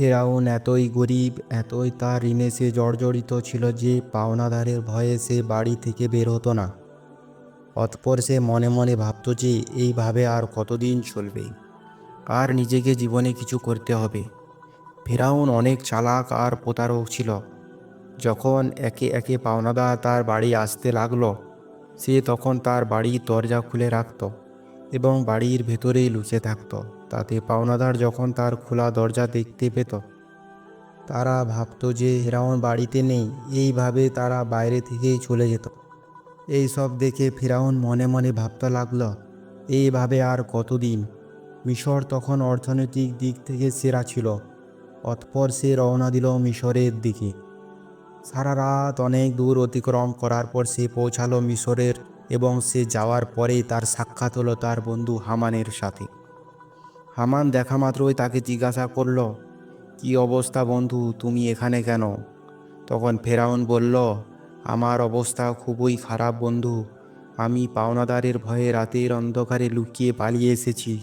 ফেরাউন এতই গরিব, এতই তার ঋণে সে জর্জরিত ছিল যে পাওনাদারের ভয়ে সে বাড়ি থেকে বের হতো না। অতপর সে মনে মনে ভাবত যে এইভাবে আর কতদিন চলবে? আর নিজেকে জীবনে কিছু করতে হবে। ফেরাউন অনেক চালাক আর প্রতারক ছিল। যখন একে একে পাওনাদার তার বাড়ি আসতে লাগল, সে তখন তার বাড়ির দরজা খুলে রাখত এবং বাড়ির ভেতরেই লুচে থাকত। তাতে পাওনাদার যখন তার খোলা দরজা দেখতে পেত, তারা ভাবতো যে ফেরাউন বাড়িতে নেই, এইভাবে তারা বাইরে থেকেই চলে যেত। এই সব দেখে ফেরাউন মনে মনে ভাবতে লাগল, এইভাবে আর কতদিন? মিশর তখন অর্থনৈতিক দিক থেকে সেরা ছিল, অতপর সে রওনা দিল মিশরের দিকে। সারা রাত অনেক দূর অতিক্রম করার পর সে পৌঁছালো মিশরের এবং সে যাওয়ার পরেই তার সাক্ষাৎ হলো তার বন্ধু হামানের সাথে। হামান দেখা মাত্রই তাকে জিজ্ঞাসা করল, কি অবস্থা বন্ধু, তুমি এখানে কেন? তখন ফেরাউন বলল, আমার অবস্থা খুবই খারাপ বন্ধু। আমি পাওনাদারের ভয়ে রাতের অন্ধকারে লুকিয়ে পালিয়ে এসেছি।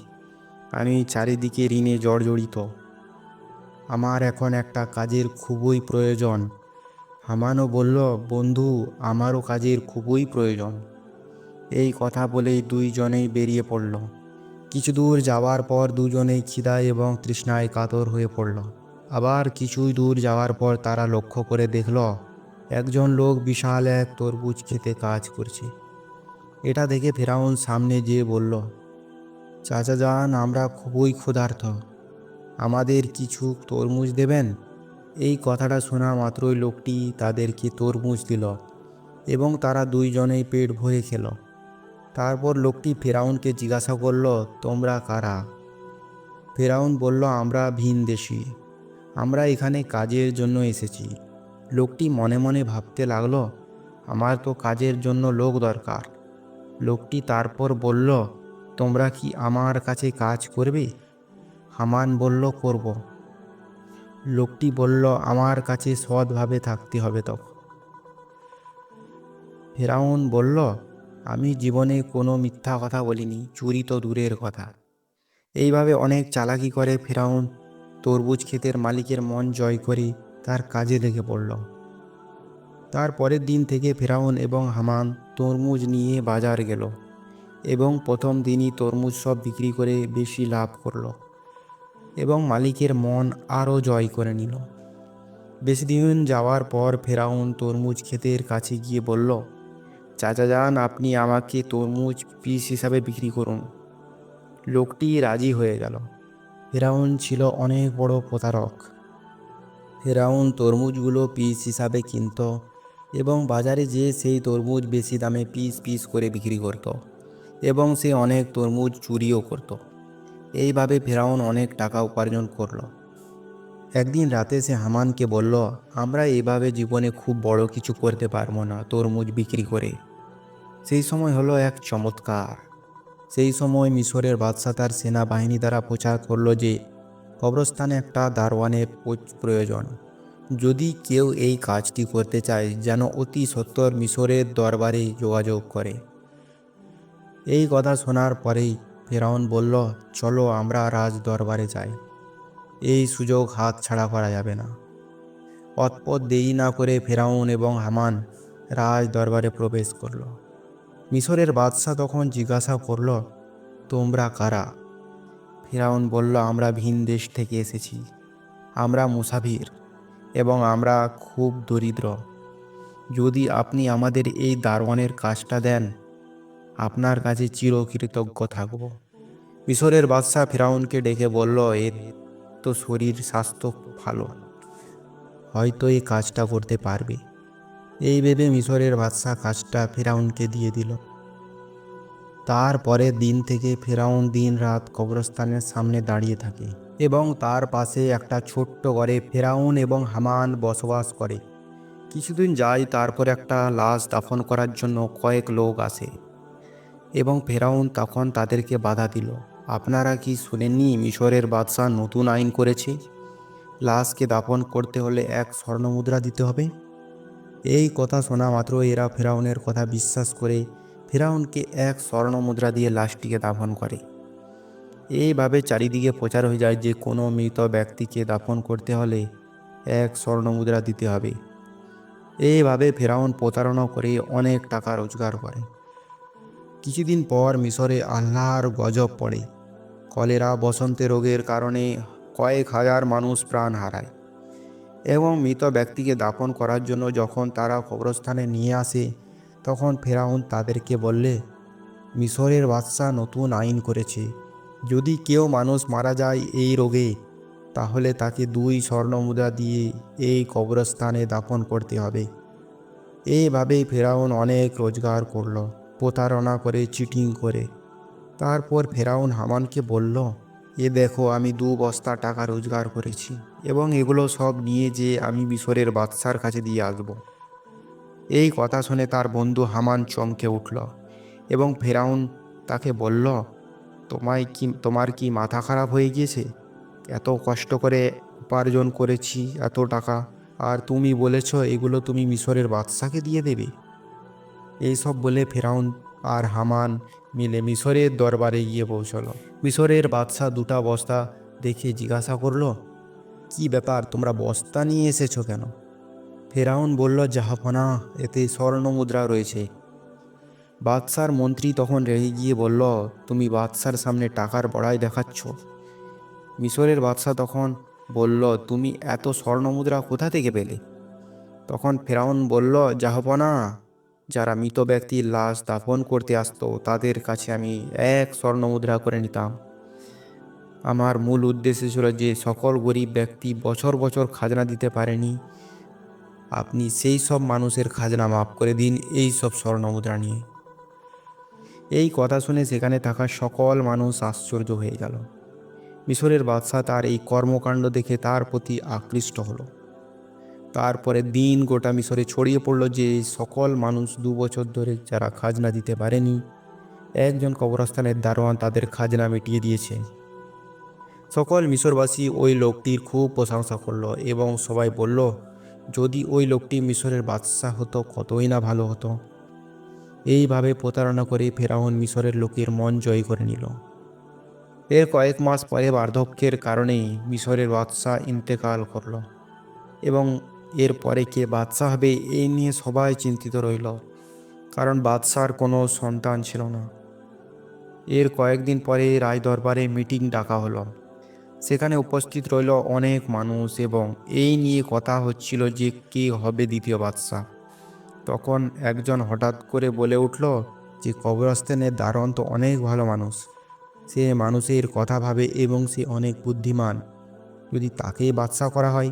আমি চারিদিকে ঋণে জর্জরিত। আমার এখন একটা কাজের খুবই প্রয়োজন। হামানও বলল, বন্ধু, আমারও কাজের খুবই প্রয়োজন। এই কথা বলেই দুইজনেই বেরিয়ে পড়ল। কিছু দূর যাওয়ার পর দুজনেই খিদা এবং তৃষ্ণায় কাতর হয়ে পড়ল। আবার কিছুই দূর যাওয়ার পর তারা লক্ষ্য করে দেখল, একজন লোক বিশাল এক তরমুজ খেতে কাজ করছে। এটা দেখে ফেরাউন সামনে যেয়ে বলল, চাচা যান, আমরা খুবই ক্ষুধার্ত। আমাদের কিছু তরমুজ দেবেন? এই কথাটা শোনা মাত্রই লোকটি তাদেরকে তরমুজ দিল এবং তারা দুইজনেই পেট ভরে খেল। তারপর লোকটি ফেরাউনকে জিজ্ঞাসা করল, তোমরা কারা? ফেরাউন বলল, আমরা ভিনদেশি আমরা এখানে কাজের জন্য এসেছি। লোকটি মনে মনে ভাবতে লাগল, আমার তো কাজের জন্য লোক দরকার। লোকটি তারপর বলল, তোমরা কি আমার কাছে কাজ করবে? হামান বলল, করব। লোকটি বলল, আমার কাছে সৎভাবে থাকতে হবে তখন। ফেরাউন বলল আমি জীবনে কোনো মিথ্যা কথা বলিনি, চুরি তো দূরের কথা। এইভাবে অনেক চালাকি করে ফেরাউন, তরমুজ ক্ষেতের মালিকের মন জয় করে তার কাজে লেগে পড়ল। তার পরের দিন থেকে ফেরাউন এবং হামান তরমুজ নিয়ে বাজার গেল এবং প্রথম দিনই তরমুজ সব বিক্রি করে বেশি লাভ করল এবং মালিকের মন আরও জয় করে নিল। বেশি দিন যাওয়ার পর ফেরাউন তরমুজ ক্ষেতের কাছে গিয়ে বলল চাচা যান আপনি আমাকে তরমুজ পিস হিসাবে বিক্রি করুন। লোকটি রাজি হয়ে গেল। ফেরাউন ছিল অনেক বড় প্রতারক। ফেরাউন তরমুজগুলো পিস হিসাবে কিনত এবং বাজারে যেয়ে সেই তরমুজ বেশি দামে পিস পিস করে বিক্রি করত এবং সে অনেক তরমুজ চুরিও করতো। এইভাবে ফেরাউন অনেক টাকা উপার্জন করল। একদিন রাতে সে হামানকে বলল, আমরা এইভাবে জীবনে খুব বড় কিছু করতে পারব না তরমুজ বিক্রি করে। সেই সময় হলো এক চমৎকার। সেই সময় মিশরের বাদশাহ তার সেনাবাহিনী দ্বারা প্রচার করল যে, কবরস্থানে একটা দারোয়ানের পোচ- প্রয়োজন। যদি কেউ এই কাজটি করতে চায়, যেন অতি সত্বর মিশরের দরবারে যোগাযোগ করে। এই কথা শোনার পরেই ফেরাউন বলল, চলো আমরা রাজ দরবারে যাই। এই সুযোগ হাত ছাড়া করা যাবে না। অতপর দেরি না করে ফেরাউন এবং হামান রাজ দরবারে প্রবেশ করল। মিশরের বাদশাহ তখন জিজ্ঞাসা করল, তোমরা কারা? ফেরাউন বলল, আমরা ভিন দেশ থেকে এসেছি। আমরা মুসাফির এবং আমরা খুব দরিদ্র। যদি আপনি আমাদের এই দারোয়ানের কাজটা দেন, আপনার কাছে চিরকৃতজ্ঞ থাকব। মিশরের বাদশাহ ফেরাউনকে ডেকে বলল এর তো শরীর, স্বাস্থ্য ভালো। হয়তো এই কাজটা করতে পারবে। এই ভেবে মিশরের বাদশাহ কাজটা ফেরাউনকে দিয়ে দিল। তারপরের দিন থেকে ফেরাউন দিন রাত কবরস্থানের সামনে দাঁড়িয়ে থাকে এবং তার পাশে একটা ছোট্ট ঘরে ফেরাউন এবং হামান বসবাস করে। কিছুদিন যায় তারপর একটা লাশ দাফন করার জন্য কয়েক লোক আসে এবং ফেরাউন তখন তাদেরকে বাধা দিল। আপনারা কি শুনেননি মিশরের বাদশাহ নতুন আইন করেছে? লাশকে দাফন করতে হলে এক স্বর্ণমুদ্রা দিতে হবে? এই কথা শোনা মাত্র এরা ফেরাউনের কথা বিশ্বাস করে ফেরাউনকে এক স্বর্ণ মুদ্রা দিয়ে লাশটিকে দাফন করে। এইভাবে চারিদিকে প্রচার হয়ে যায় যে কোনো মৃত ব্যক্তিকে দাফন করতে হলে এক স্বর্ণ মুদ্রা দিতে হবে। এইভাবে ফেরাউন প্রতারণা করে অনেক টাকা রোজগার করে। কিছুদিন পর মিশরে আল্লাহর গজব পড়ে। কলেরা বসন্তে রোগের কারণে কয়েক হাজার মানুষ প্রাণ হারায়। এবং মৃত ব্যক্তিকে দাফন করার জন্য যখন তারা কবরস্থানে নিয়ে আসে, তখন ফেরাউন তাদেরকে বললে, মিশরের বাদশাহ নতুন আইন করেছে। যদি কেউ মানুষ মারা যায় এই রোগে, তাহলে তাকে দুই স্বর্ণমুদ্রা দিয়ে এই কবরস্থানে দাফন করতে হবে। এইভাবেই ফেরাউন অনেক রোজগার করল, প্রতারণা করে, চিটিং করে। তারপর ফেরাউন হামানকে বলল এ দেখো, আমি দু বস্তা টাকা রোজগার করেছি এবং এগুলো সব নিয়ে যে আমি মিশরের বাদশার কাছে দিয়ে আসব। এই কথা শুনে তার বন্ধু হামান চমকে উঠল এবং ফেরাউন তাকে বলল, তোমায় কি, তোমার কি মাথা খারাপ হয়ে গিয়েছে? এত কষ্ট করে উপার্জন করেছি এত টাকা, আর তুমি বলেছ এগুলো তুমি মিশরের বাদশাকে দিয়ে দেবে? এইসব বলে ফেরাউন আর হামান মিলে মিশরের দরবারে গিয়ে পৌঁছলো। মিশরের বাদশাহ দুটা বস্তা দেখে জিজ্ঞাসা করল, কি ব্যাপার, তোমরা বস্তা নিয়ে এসেছ কেন? ফেরাউন বলল, জাহাপনা, এতে স্বর্ণ মুদ্রা রয়েছে। বাদশার মন্ত্রী তখন রেগে গিয়ে বলল, তুমি বাদশার সামনে টাকার বড়াই দেখাচ্ছ? মিশরের বাদশাহ তখন বলল, তুমি এত স্বর্ণ মুদ্রা কোথা থেকে পেলে? তখন ফেরাউন বলল, জাহাপনা যারা মৃত ব্যক্তির লাশ দাফন করতে আসতো, তাদের কাছে আমি এক স্বর্ণ মুদ্রা করে নিতাম। আমার মূল উদ্দেশ্য ছিল যে সকল গরিব ব্যক্তি বছর বছর খাজনা দিতে পারেনি। আপনি সেই সব মানুষের খাজনা মাফ করে দিন এই সব স্বর্ণ মুদ্রা নিয়ে। এই কথা শুনে সেখানে থাকা সকল মানুষ আশ্চর্য হয়ে গেল। মিশরের বাদশাহ তার এই কর্মকাণ্ড দেখে তার প্রতি আকৃষ্ট হলো। তারপরে দিন গোটা মিশরে ছড়িয়ে পড়ল যে সকল মানুষ দু বছর ধরে যারা খাজনা দিতে পারেনি, একজন কবরস্থানের দারোয়ান তাদের খাজনা মিটিয়ে দিয়েছে। সকল মিশরবাসী ওই লোকটির খুব প্রশংসা করল এবং সবাই বলল, যদি ওই লোকটি মিশরের বাদশাহ হতো, কতই না ভালো হতো। এইভাবে প্রতারণা করে ফেরাউন মিশরের লোকের মন জয় করে নিল। এর কয়েক মাস পরে বার্ধক্যের কারণেই মিশরের বাদশাহ ইন্তেকাল করল এবং এরপরে কে বাদশাহ হবে এই নিয়ে সবাই চিন্তিত রইল। কারণ বাদশার কোনো সন্তান ছিল না। এর কয়েকদিন পরে রায় দরবারে মিটিং ডাকা হলো। সেখানে উপস্থিত রইল অনেক মানুষ এবং এই নিয়ে কথা হচ্ছিল যে কে হবে দ্বিতীয় বাদশাহ। তখন একজন হঠাৎ করে বলে উঠল যে কবরস্থানের দারণ তো অনেক ভালো মানুষ। সে মানুষের কথা ভাবে এবং সে অনেক বুদ্ধিমান। যদি তাকেই বাদশাহ করা হয়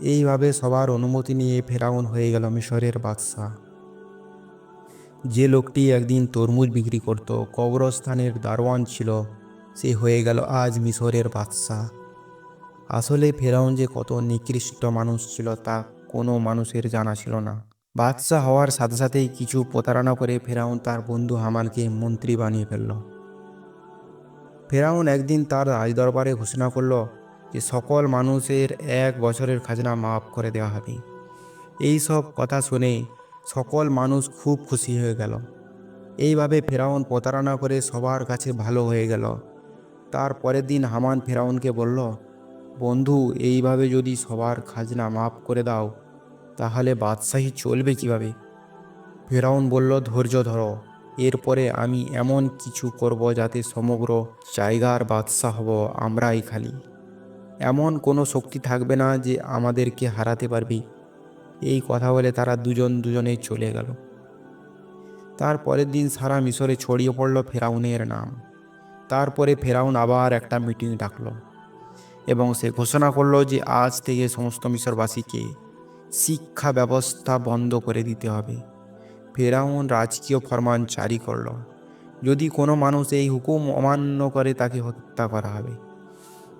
এইভাবে সবার অনুমতি নিয়ে ফেরাউন হয়ে গেল মিশরের বাদশাহ। যে লোকটি একদিন তরমুজ বিক্রি করত, কবরস্থানের দারোয়ান ছিল, সে হয়ে গেল আজ মিশরের বাদশাহ। আসলে ফেরাউন যে কত নিকৃষ্ট মানুষ ছিল তা কোনো মানুষের জানা ছিল না। বাদশাহ হওয়ার সাথে সাথেই কিছু প্রতারণা করে ফেরাউন তার বন্ধু হামালকে মন্ত্রী বানিয়ে ফেলল। ফেরাউন একদিন তার রাজদরবারে ঘোষণা করল যে সকল মানুষের এক বছরের খাজনা মাফ করে দেওয়া হবে। এই সব কথা শুনে সকল মানুষ খুব খুশি হয়ে গেল। এইভাবে ফেরাউন প্রতারণা করে সবার কাছে ভালো হয়ে গেল। তার পরের দিন হামান ফেরাউনকে বলল, বন্ধু, এইভাবে যদি সবার খাজনা মাফ করে দাও, তাহলে বাদশাহী চলবে কীভাবে? ফেরাউন বলল, ধৈর্য ধরো। এরপরে আমি এমন কিছু করব যাতে সমগ্র জায়গার বাদশাহ হব আমরাই খালি। এমন কোনো শক্তি থাকবে না যে আমাদেরকে হারাতে পারবি। এই কথা বলে তারা দুজন দুজনে চলে গেল। তার পরের দিন সারা মিশরে ছড়িয়ে পড়ল ফেরাউনের নাম। তারপরে ফেরাউন আবার একটা মিটিং ডাকল এবং সে ঘোষণা করল যে আজ থেকে সমস্ত মিশরবাসীকে শিক্ষা ব্যবস্থা বন্ধ করে দিতে হবে। ফেরাউন রাজকীয় ফরমান জারি করল। যদি কোনো মানুষ এই হুকুম অমান্য করে তাকে হত্যা করা হবে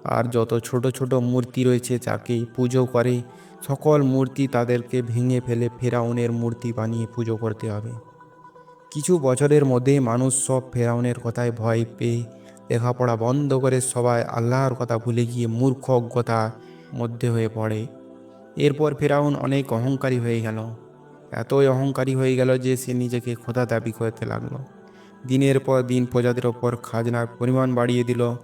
আর যত ছোট ছোট মূর্তি রয়েছে যাকে পুজো করে, সকল মূর্তি তাদেরকে ভেঙে ফেলে ফেরাউনের মূর্তি বানিয়ে পুজো করতে হবে। কিছু বছরের মধ্যে মানুষ সব ফেরাউনের কথায় ভয় পেয়ে লেখাপড়া বন্ধ করে সবাই আল্লাহর কথা ভুলে গিয়ে মূর্খ অজ্ঞতা মধ্যে হয়ে পড়ে। এরপর ফেরাউন অনেক অহংকারী হয়ে গেল। এতই অহংকারী হয়ে গেল যে সে নিজেকে খোদা দাবি করতে লাগল। দিনের পর দিন প্রজাদের ওপর খাজনার পরিমাণ বাড়িয়ে দিল।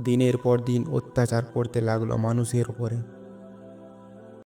দিনের পর দিন অত্যাচার করতে লাগল মানুষের ওপরে